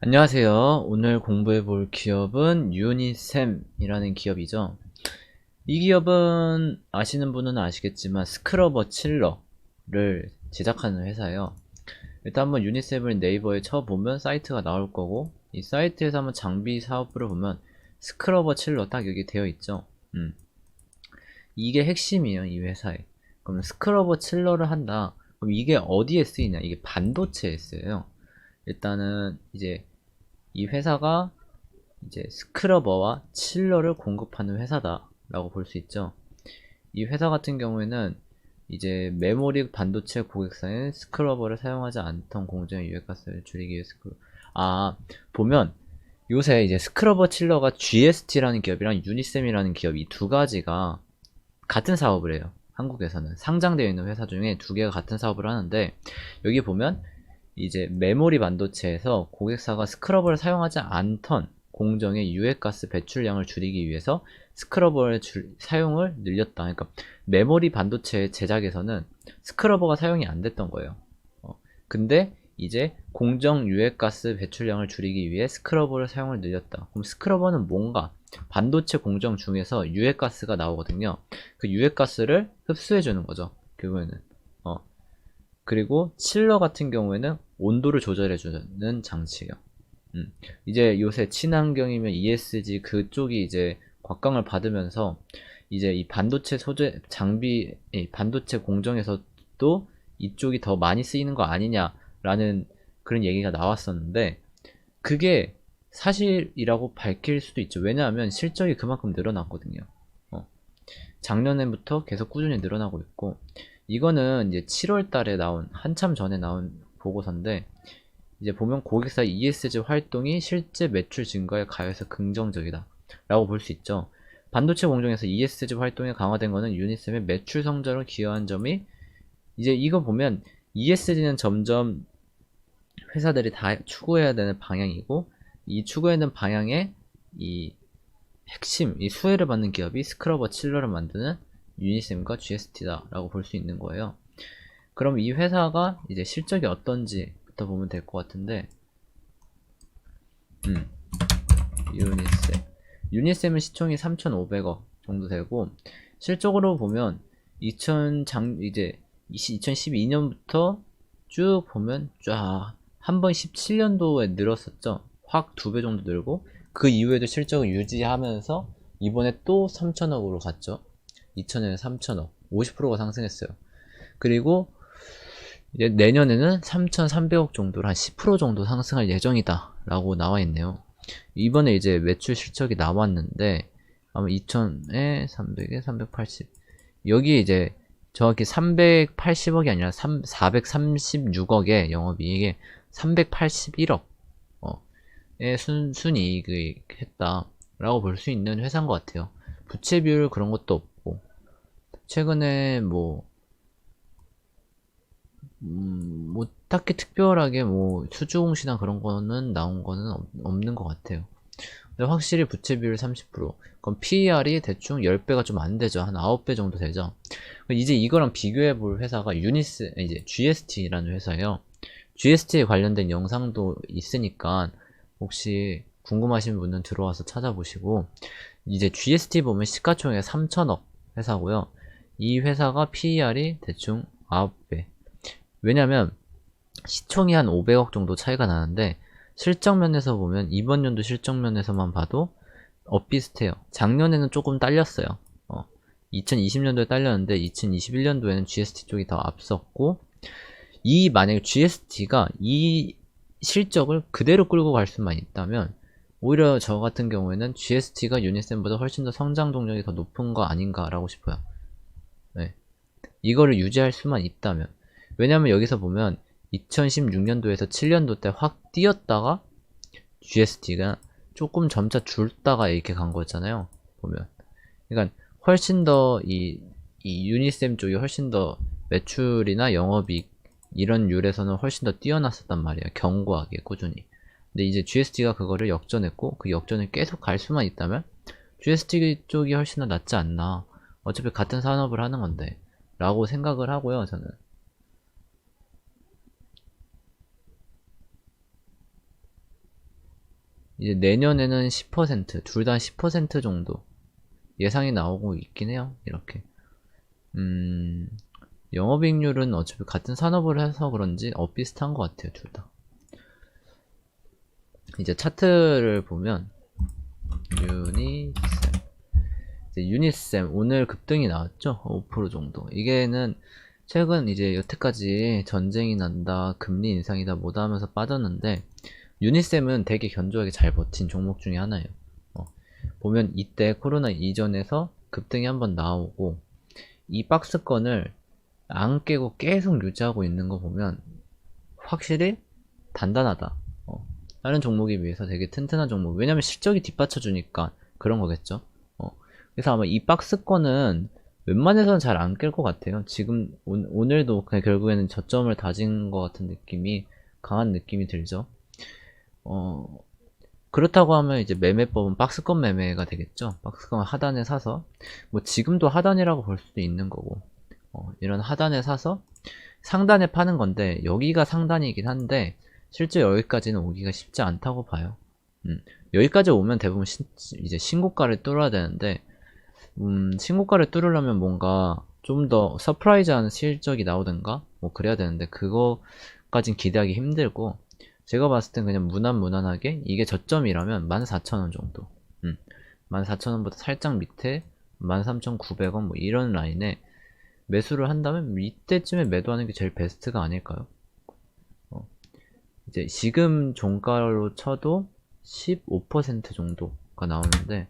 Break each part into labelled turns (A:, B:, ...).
A: 안녕하세요. 오늘 공부해 볼 기업은 유니셈이라는 기업이죠. 이 기업은 아시는 분은 아시겠지만 스크러버 칠러를 제작하는 회사예요. 일단 한번 유니셈을 네이버에 쳐보면 사이트가 나올 거고 이 사이트에서 한번 장비 사업부를 보면 스크러버 칠러 딱 여기 되어 있죠. 음. 이게 핵심이에요, 이 회사에. 그럼 스크러버 칠러를 한다. 그럼 이게 어디에 쓰이냐? 이게 반도체에 쓰여요. 일단은 이제 이 회사가 이제 스크러버와 칠러를 공급하는 회사다 라고 볼 수 있죠. 이 회사 같은 경우에는 이제 메모리 반도체 고객사에 스크러버를 사용하지 않던 공정의 유해가스를 줄이기 위해서 그, 아 보면 요새 이제 스크러버 칠러가 GST라는 기업이랑 유니셈이라는 기업 이 두 가지가 같은 사업을 해요. 한국에서는 상장되어 있는 회사 중에 두 개가 같은 사업을 하는데 여기 보면 이제 메모리 반도체에서 고객사가 스크러버를 사용하지 않던 공정의 유해가스 배출량을 줄이기 위해서 스크러버의 줄- 사용을 늘렸다. 그러니까 메모리 반도체 제작에서는 스크러버가 사용이 안 됐던 거예요. 어, 근데 이제 공정 유해가스 배출량을 줄이기 위해 스크러버를 사용을 늘렸다. 그럼 스크러버는 뭔가 반도체 공정 중에서 유해가스가 나오거든요. 그 유해가스를 흡수해 주는 거죠. 결국에는. 어. 그리고 칠러 같은 경우에는 온도를 조절해 주는 장치예요. 음. 이제 요새 친환경이면 ESG 그쪽이 이제 곽광을 받으면서 이제 이 반도체 소재 장비 이 반도체 공정에서도 이쪽이 더 많이 쓰이는 거 아니냐라는 그런 얘기가 나왔었는데 그게 사실이라고 밝힐 수도 있죠. 왜냐하면 실적이 그만큼 늘어났거든요. 어. 작년에부터 계속 꾸준히 늘어나고 있고 이거는 이제 7월 달에 나온 한참 전에 나온 보고서인데 이제 보면 고객사 ESG 활동이 실제 매출 증가에 가해서 긍정적이다 라고 볼 수 있죠. 반도체 공정에서 ESG 활동이 강화된 거는 유니셈의 매출 성장을 기여한 점이 이제 이거 보면 ESG는 점점 회사들이 다 추구해야 되는 방향이고 이 추구하는 방향의 이 핵심, 이 수혜를 받는 기업이 스크러버 칠러를 만드는 유니셈과 GST다라고 볼 수 있는 거예요. 그럼 이 회사가 이제 실적이 어떤지부터 보면 될 것 같은데, 음, 유니셈. 유니셈은 시총이 3,500억 정도 되고, 실적으로 보면 2000 장, 이제 2012년부터 쭉 보면 쫙 한 번 17년도에 늘었었죠. 확 두 배 정도 늘고, 그 이후에도 실적을 유지하면서 이번에 또 3천억으로 갔죠. 2000년에 3천억, 50%가 상승했어요. 그리고 이제 내년에는 3,300억 정도로 한 10% 정도 상승할 예정이다 라고 나와 있네요. 이번에 이제 매출 실적이 나왔는데 아마 2,000에 300에 380 여기 이제 정확히 380억이 아니라 3, 436억의 영업이익에 381억 의 순, 순이익을 했다 라고 볼 수 있는 회사인 것 같아요. 부채 비율 그런 것도 없고 최근에 뭐 음, 뭐 딱히 특별하게 뭐 수주공시나 그런 거는 나온 거는 없, 없는 것 같아요. 근데 확실히 부채 비율 30%. 그럼 PER이 대충 10배가 좀 안 되죠. 한 9배 정도 되죠. 이제 이거랑 비교해 볼 회사가 유니스, 이제 GST라는 회사예요. GST에 관련된 영상도 있으니까 혹시 궁금하신 분은 들어와서 찾아보시고 이제 GST 보면 시가총액 3천억 회사고요. 이 회사가 PER이 대충 9배. 왜냐면 시총이 한 500억 정도 차이가 나는데 실적면에서 보면 이번 연도 실적면에서만 봐도 엇비슷해요. 작년에는 조금 딸렸어요. 어, 2020년도에 딸렸는데 2021년도에는 GST 쪽이 더 앞섰고 이 만약에 GST가 이 실적을 그대로 끌고 갈 수만 있다면 오히려 저 같은 경우에는 GST가 유니셈보다 훨씬 더 성장 동력이 더 높은 거 아닌가라고 싶어요. 네. 이거를 유지할 수만 있다면 왜냐면 여기서 보면 2016년도에서 7년도 때 확 뛰었다가 GST가 조금 점차 줄다가 이렇게 간 거잖아요. 보면. 그러니까 훨씬 더 이 이 유니셈 쪽이 훨씬 더 매출이나 영업이익 이런 율에서는 훨씬 더 뛰어났었단 말이에요. 견고하게 꾸준히. 근데 이제 GST가 그거를 역전했고 그 역전을 계속 갈 수만 있다면 GST 쪽이 훨씬 더 낫지 않나. 어차피 같은 산업을 하는 건데. 라고 생각을 하고요, 저는. 이제 내년에는 10%, 둘 다 10% 정도 예상이 나오고 있긴 해요. 이렇게. 음, 영업이익률은 어차피 같은 산업을 해서 그런지 어 비슷한 것 같아요, 둘 다. 이제 차트를 보면 유니셈 이제 유니셈 오늘 급등이 나왔죠 5% 정도 이게는 최근 이제 여태까지 전쟁이 난다 금리 인상이다 뭐다 하면서 빠졌는데 유니셈은 되게 견조하게 잘 버틴 종목 중에 하나예요 어, 보면 이때 코로나 이전에서 급등이 한번 나오고 이 박스권을 안 깨고 계속 유지하고 있는 거 보면 확실히 단단하다 어, 다른 종목에 비해서 되게 튼튼한 종목. 왜냐면 실적이 뒷받쳐주니까 그런 거겠죠. 어. 그래서 아마 이 박스권은 웬만해서는 잘 안 깰 것 같아요. 지금 오, 늘도 그냥 결국에는 저점을 다진 것 같은 느낌이 강한 느낌이 들죠. 어. 그렇다고 하면 이제 매매법은 박스권 매매가 되겠죠. 박스권 하단에 사서 뭐 지금도 하단이라고 볼 수도 있는 거고 어, 이런 하단에 사서 상단에 파는 건데 여기가 상단이긴 한데 실제 여기까지는 오기가 쉽지 않다고 봐요. 음, 여기까지 오면 대부분 신- 이제 신고가를 뚫어야 되는데, 음, 신고가를 뚫으려면 뭔가 좀 더 서프라이즈한 실적이 나오든가, 뭐 그래야 되는데, 그거까진 기대하기 힘들고, 제가 봤을 땐 그냥 무난 무난하게, 이게 저점이라면 14,000원 정도. 음, 14,000원보다 살짝 밑에 13,900원 뭐 이런 라인에 매수를 한다면 이때쯤에 매도하는 게 제일 베스트가 아닐까요? 이제 지금 종가로 쳐도 15% 정도가 나오는데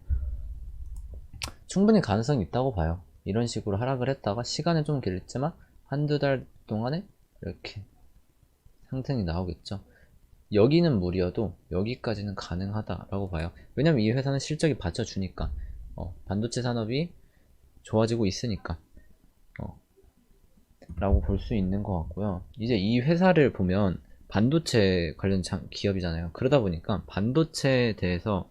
A: 충분히 가능성이 있다고 봐요. 이런 식으로 하락을 했다가 시간은 좀 길지만 한두 달 동안에 이렇게 상승이 나오겠죠. 여기는 무리여도 여기까지는 가능하다라고 봐요. 왜냐면 이 회사는 실적이 받쳐주니까 어, 반도체 산업이 좋아지고 있으니까 어, 라고 볼 수 있는 것 같고요. 이제 이 회사를 보면 반도체 관련 장- 기업이잖아요. 그러다 보니까 반도체에 대해서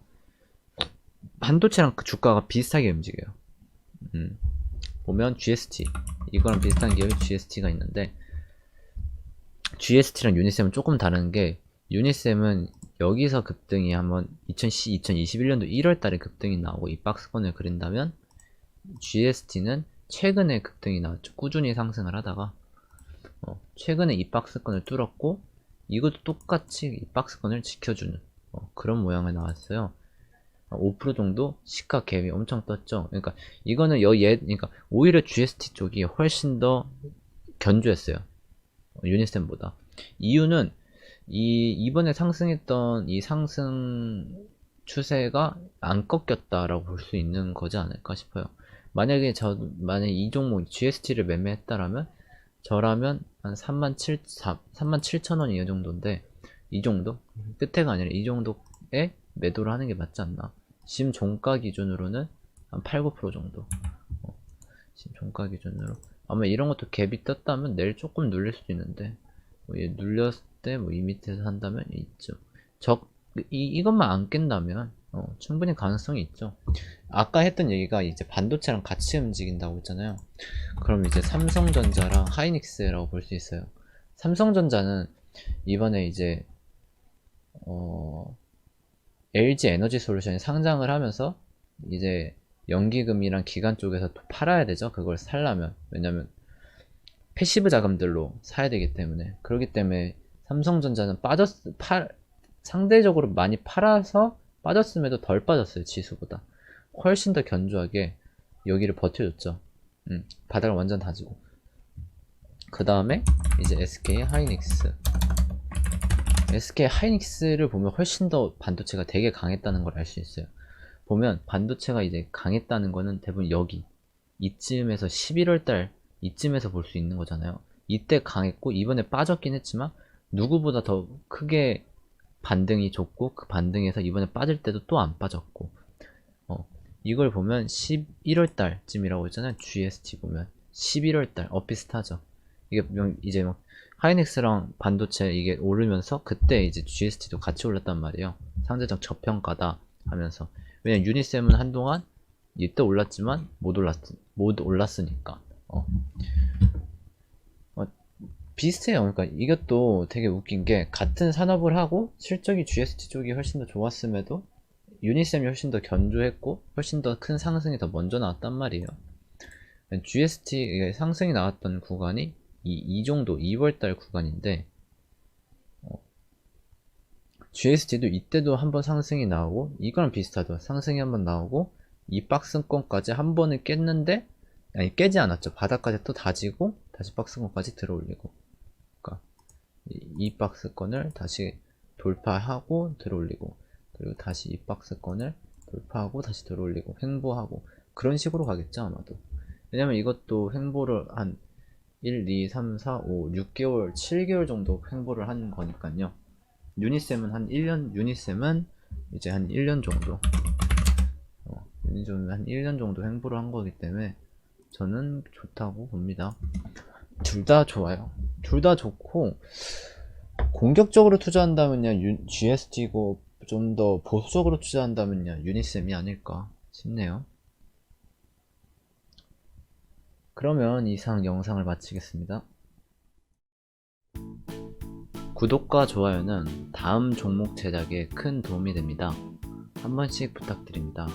A: 반도체랑 그 주가가 비슷하게 움직여요. 음, 보면 GST 이거랑 비슷한 기업이 GST가 있는데 GST랑 유니셈은 조금 다른 게 유니셈은 여기서 급등이 한번 2010, 2021년도 1월 달에 급등이 나오고 이 박스권을 그린다면 GST는 최근에 급등이 나왔죠. 꾸준히 상승을 하다가 어, 최근에 이 박스권을 뚫었고 이것도 똑같이 이 박스권을 지켜주는 어, 그런 모양을 나왔어요. 5% 정도 시가 갭이 엄청 떴죠. 그러니까 이거는 여얘 그러니까 오히려 GST 쪽이 훨씬 더 견조했어요. 어, 유니셈보다. 이유는 이 이번에 상승했던 이 상승 추세가 안 꺾였다라고 볼 수 있는 거지 않을까 싶어요. 만약에 저 만약에 이 종목 GST를 매매했다라면 저라면 한 3만 7, 3만 7천 원이 이 정도인데 이 정도? 끝에가 아니라 이 정도에 매도를 하는 게 맞지 않나 지금 종가 기준으로는 한 8, 9% 정도 어, 지금 종가 기준으로 아마 이런 것도 갭이 떴다면 내일 조금 눌릴 수도 있는데 뭐얘 눌렸을 때 뭐 이 밑에서 한다면 있죠. 적 이, 이것만 안 깬다면 어, 충분히 가능성이 있죠. 아까 했던 얘기가 이제 반도체랑 같이 움직인다고 했잖아요. 그럼 이제 삼성전자랑 하이닉스라고 볼 수 있어요. 삼성전자는 이번에 이제 어 LG 에너지 솔루션이 상장을 하면서 이제 연기금이랑 기관 쪽에서 또 팔아야 되죠. 그걸 살려면. 왜냐면 패시브 자금들로 사야 되기 때문에. 그렇기 때문에 삼성전자는 빠졌 팔 상대적으로 많이 팔아서 빠졌음에도 덜 빠졌어요 지수보다. 훨씬 더 견조하게 여기를 버텨줬죠. 음, 바닥을 완전 다지고. 그 다음에 이제 SK 하이닉스. SK 하이닉스를 보면 훨씬 더 반도체가 되게 강했다는 걸 알 수 있어요. 보면 반도체가 이제 강했다는 거는 대부분 여기 이쯤에서 11월달 이쯤에서 볼 수 있는 거잖아요. 이때 강했고 이번에 빠졌긴 했지만 누구보다 더 크게 반등이 좋고 그 반등에서 이번에 빠질 때도 또 안 빠졌고 어, 이걸 보면 11월 달쯤이라고 했잖아요. GST 보면 11월 달, 어 비슷하죠. 이게 명- 이제 막 하이닉스랑 반도체 이게 오르면서 그때 이제 GST도 같이 올랐단 말이에요. 상대적 저평가다 하면서 왜냐면 유니셈은 한동안 이때 올랐지만 못 올랐 못 올랐으니까. 어. 어, 비슷해요. 그러니까 이것도 되게 웃긴 게 같은 산업을 하고 실적이 GST 쪽이 훨씬 더 좋았음에도 유니셈이 훨씬 더 견조했고 훨씬 더 큰 상승이 더 먼저 나왔단 말이에요. GST 상승이 나왔던 구간이 이, 이 정도 2월달 구간인데 어, GST도 이때도 한번 상승이 나오고 이거랑 비슷하죠. 상승이 한번 나오고 이 박스권까지 한 번을 깼는데 아니 깨지 않았죠. 바닥까지 또 다지고 다시 박스권까지 들어올리고 이, 이 박스권을 다시 돌파하고 들어올리고 그리고 다시 이 박스권을 돌파하고 다시 들어올리고 횡보하고 그런 식으로 가겠죠 아마도. 왜냐면 이것도 횡보를 한 1, 2, 3, 4, 5, 6개월, 7개월 정도 횡보를 한 거니까요. 유니셈은 한 1년, 유니셈은 이제 한 1년 정도. 어, 유니셈은 한 1년 정도 횡보를 한 거기 때문에 저는 좋다고 봅니다. 둘 다 좋아요. 둘 다 좋고 공격적으로 투자한다면요 유- GST고 좀 더 보수적으로 투자한다면요 유니셈이 아닐까 싶네요. 그러면 이상 영상을 마치겠습니다. 구독과 좋아요는 다음 종목 제작에 큰 도움이 됩니다. 한 번씩 부탁드립니다